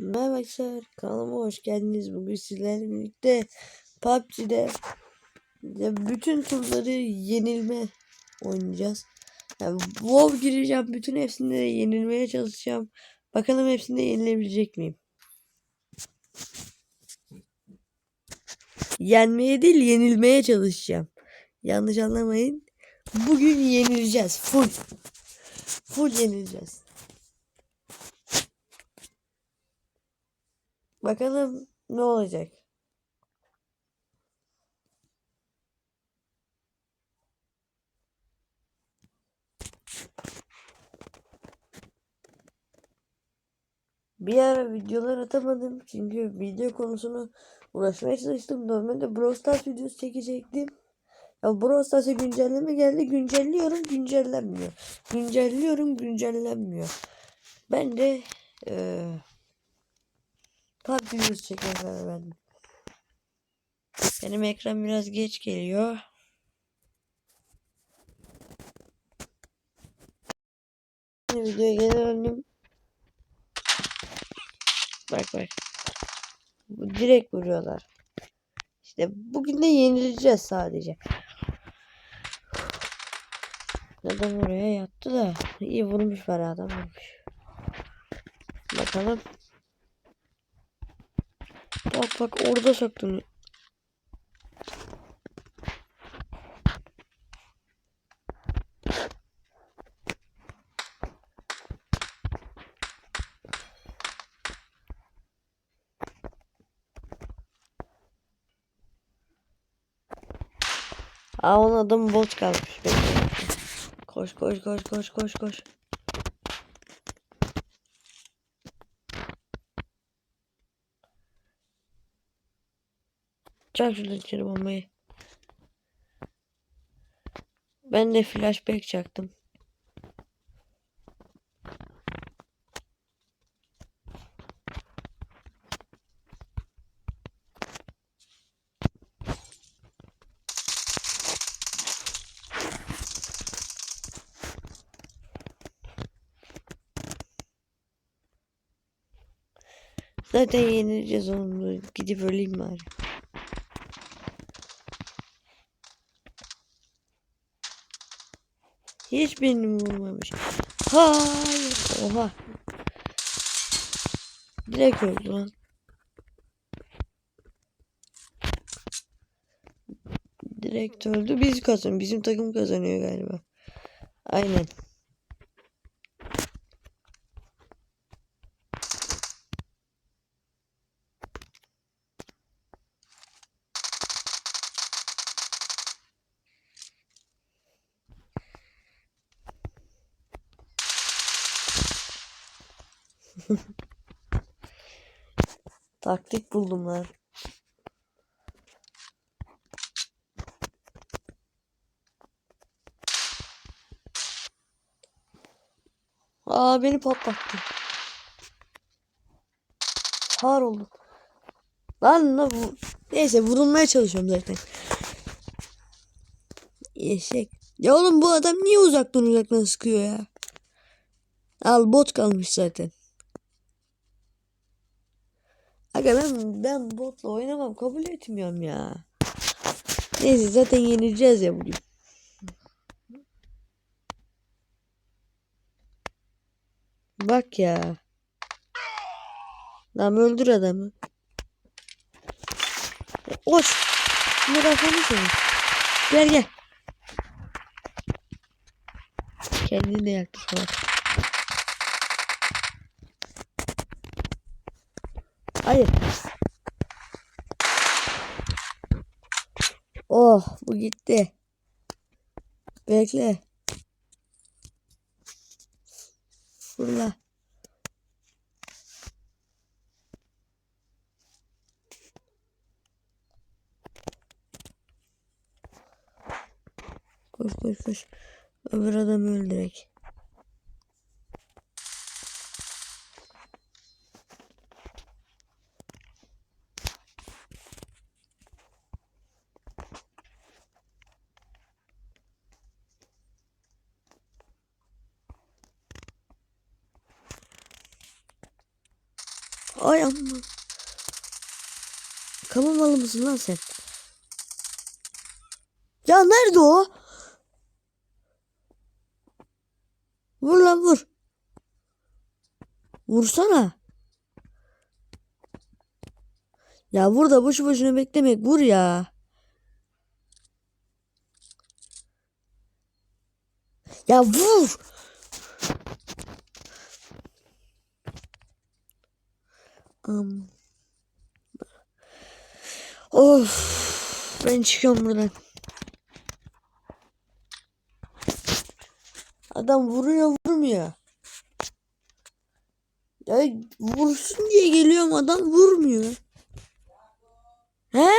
Merhaba arkadaşlar kanalıma hoş geldiniz. Bugün sizlerle birlikte PUBG'de ya bütün turları yenilme oynayacağız. Yani WoW gireceğim. Bütün hepsinde de yenilmeye çalışacağım. Bakalım hepsinde yenilebilecek miyim? Yenmeye değil yenilmeye çalışacağım. Yanlış anlamayın. Bugün yenileceğiz. Full. Full yenileceğiz. Bakalım ne olacak. Bir ara videolar atamadım çünkü video konusunu uğraşmaya çalıştım. Normalde Brawl Stars videosu çekecektim. Ya Brawl Stars'a güncelleme geldi. Güncelliyorum güncellenmiyor. Güncelliyorum güncellenmiyor. Ben de eee PUBG videosu çekmeye karar verdim. Benim ekran biraz geç geliyor. Videoya gelelim. Bak bak. Bu direkt vuruyorlar. İşte bugün de yenileceğiz sadece. Adam oraya yattı da iyi vurmuş var adam vurmuş. Bakalım. Bak bak orada soktun. Aa onun adamı bot kalmış. Koş koş koş koş koş koş. Çak şuradan içeri bombayı. Ben de flashback çaktım. Zaten yenileceğiz onu. Gidip öleyim bari. Hiç benim vurmamış. Hayır. Oha. Direkt öldü lan. Direkt öldü. Biz kazan. Bizim takım kazanıyor galiba. Aynen. Taktik buldum lan. Aa beni patlattı. Har oldu. Lan ne bu? Neyse vurulmaya çalışıyorum zaten. Eşek. Ya oğlum bu adam niye uzaktan uzaktan sıkıyor ya? Al bot kalmış zaten. Aga ben, ben botla oynamam kabul etmiyorum ya. Neyse zaten yenileceğiz ya bugün. Bak ya. Lan öldür adamı. Ne kafanı seni. Gel gel. Kendini de Hayır. Oh bu gitti. Bekle. Fırla. Koş koş koş. Öbür adamı öldürek. Mısın lan sen? Ya nerede o? Vur lan vur. Vursana. Ya vur da boşu boşuna beklemek vur ya. Ya vur. Am. Of. Ben çıkıyorum buradan. Adam vuruyor vurmuyor. Ya vursun diye geliyorum adam vurmuyor. He?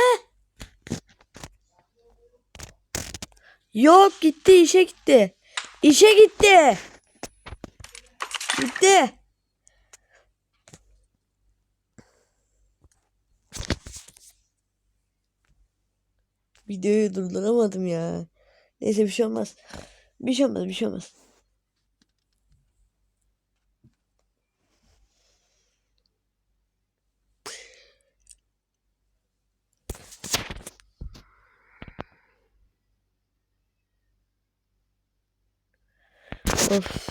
Yok gitti işe gitti. İşe gitti. Gitti. Videoyu durduramadım ya. Neyse bir şey olmaz. Bir şey olmaz bir şey olmaz. Of.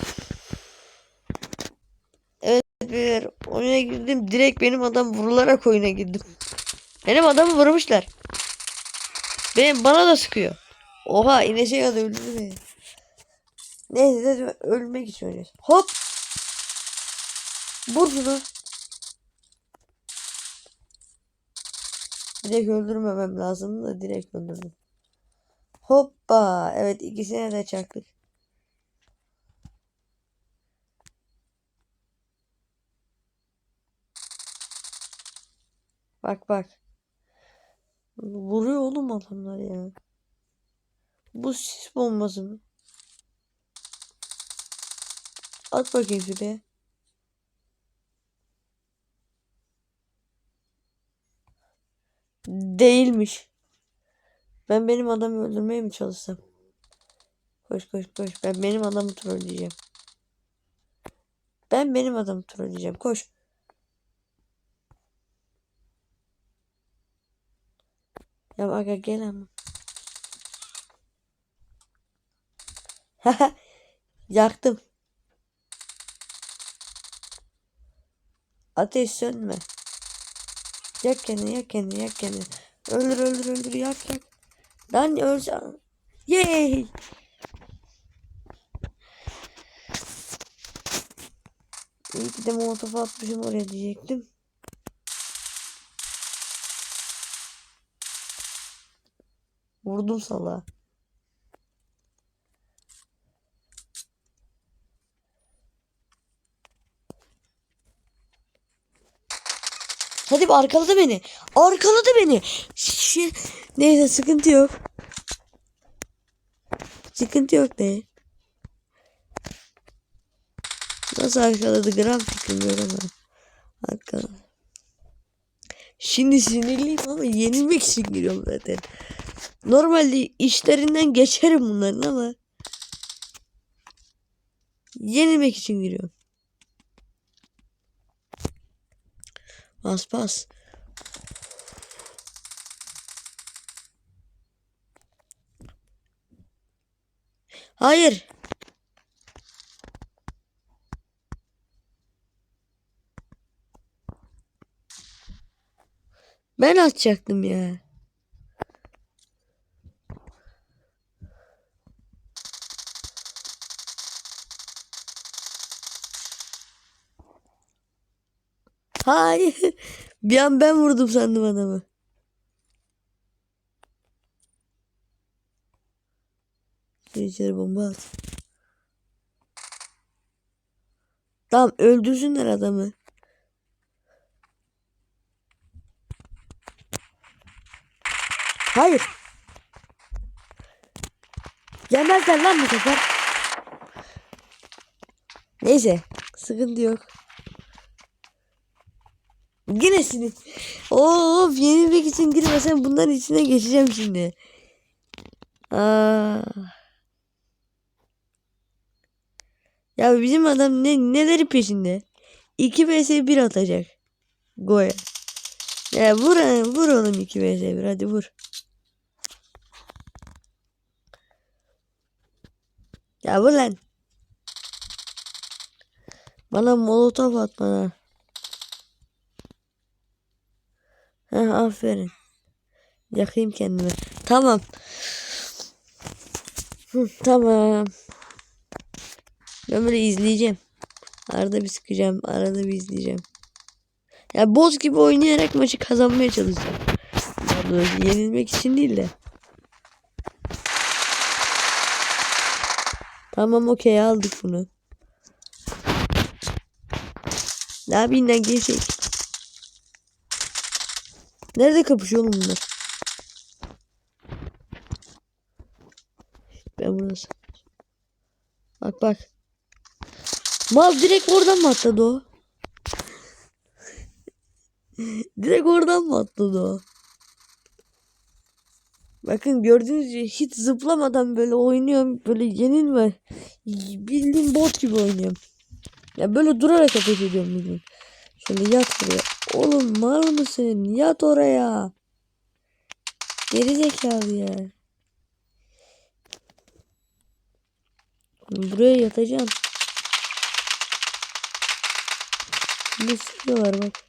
Evet beyler oyuna girdim direkt benim adam vurularak oyuna girdim. Benim adamı vurmuşlar. Benim bana da sıkıyor. Oha inecek kadar öldürdü beni. Neyse dedim ölmek için oynuyoruz. Hop. Vur şunu. Direkt öldürmemem lazım da direkt öldürdüm. Hoppa. Evet ikisine de çaktık. Bak bak. Vuruyor oğlum adamlar ya. Bu sis bombası mı? At bakayım şuraya. Değilmiş. Ben benim adamı öldürmeye mi çalışsam? Koş koş koş. Ben benim adamı trolleyeceğim. Ben benim adamı trolleyeceğim. Koş. Ya aga gel. Yaktım. Ateş sönme. Yak kendini yak kendini yak kendini. Öldür öldür öldür yak yak. Lan ölse. Yay. İyi ki de molotof atmışım oraya diyecektim. Vurdum sala. Hadi bir arkaladı beni. Arkaladı beni. Şi- Neyse sıkıntı yok. Sıkıntı yok ne? Nasıl arkaladı gram yok ama. Arkaladı. Şimdi sinirliyim ama yenilmek için giriyorum zaten. Normalde işlerinden geçerim bunların ama yenilmek için giriyorum. Bas bas. Hayır. Ben atacaktım ya. Hayır. Bir an ben vurdum sandım adamı. Gir içeri bomba at. Tamam öldürsünler adamı. Hayır. Yemezler lan bu sefer. Neyse. Sıkıntı yok. Yine sinir. Of yenilmek için girmesem bunların içine geçeceğim şimdi. Aa. Ya bizim adam ne neleri peşinde? 2 vs 1 atacak. Goya. Ya vur vur oğlum 2 vs 1 hadi vur. Ya vur lan. Bana molotof at bana. Aferin. Yakayım kendimi. Tamam. Tamam. Ben böyle izleyeceğim. Arada bir sıkacağım. Arada bir izleyeceğim. Ya boz gibi oynayarak maçı kazanmaya çalışacağım. Yenilmek için değil de. Tamam okey aldık bunu. Yapayım lan gevşek. Nerede kapışıyor oğlum bunlar? Ben bunu Bak bak. Mal direkt oradan mı atladı o? direkt oradan mı atladı o? Bakın gördüğünüz gibi hiç zıplamadan böyle oynuyorum. Böyle yenilme. Bildiğim bot gibi oynuyorum. Ya böyle durarak ateş ediyorum bugün. Şöyle yat buraya. Oğlum mal mısın? Yat oraya. Geri zekalı ya. Buraya yatacağım. Ne sıkıyorlar bak.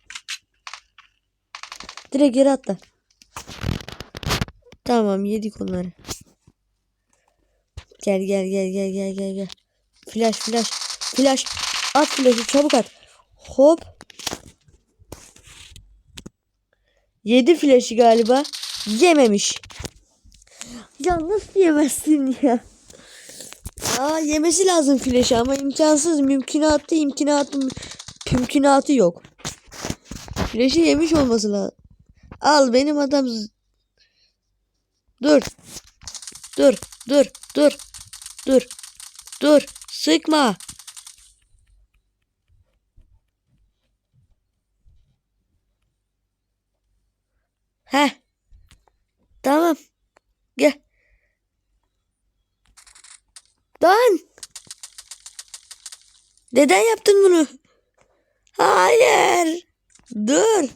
Direkt yere atla. Tamam yedik onları. Gel gel gel gel gel gel gel. Flash flash flash. At flash'ı çabuk at. Hop. Yedi flash'ı galiba. Yememiş. Ya nasıl yemezsin ya? Aa yemesi lazım flash'ı ama imkansız. Mümkünatı imkünatı mümkünatı yok. Flash'ı yemiş olması lazım. Al benim adam Dur. Dur. Dur. Dur. Dur. Dur. Sıkma. Heh. Tamam. Gel. Lan. Neden yaptın bunu? Hayır. Dur.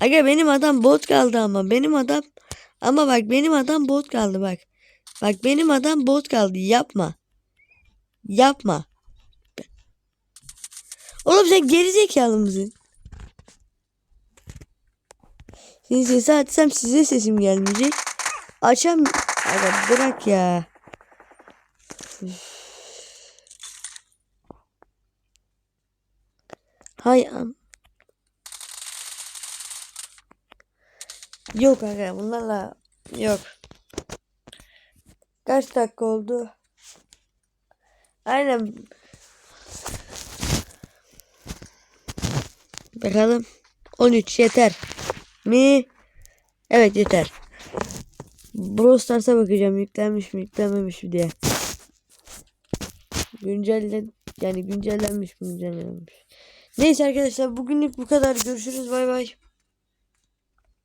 Aga benim adam bot kaldı ama benim adam ama bak benim adam bot kaldı bak. Bak benim adam bot kaldı yapma. Yapma. Oğlum sen gerizekalı mısın? Şimdi sesi açsam size sesim gelmeyecek. Açam. Aga bırak ya. Üf. Hay am. Yok aga bunlarla yok. Kaç dakika oldu? Aynen. Bakalım. 13 yeter mi? Evet yeter. Brawl bakacağım yüklenmiş mi yüklenmemiş mi diye. Güncellen yani güncellenmiş mi güncellenmemiş. Neyse arkadaşlar bugünlük bu kadar. Görüşürüz bay bay.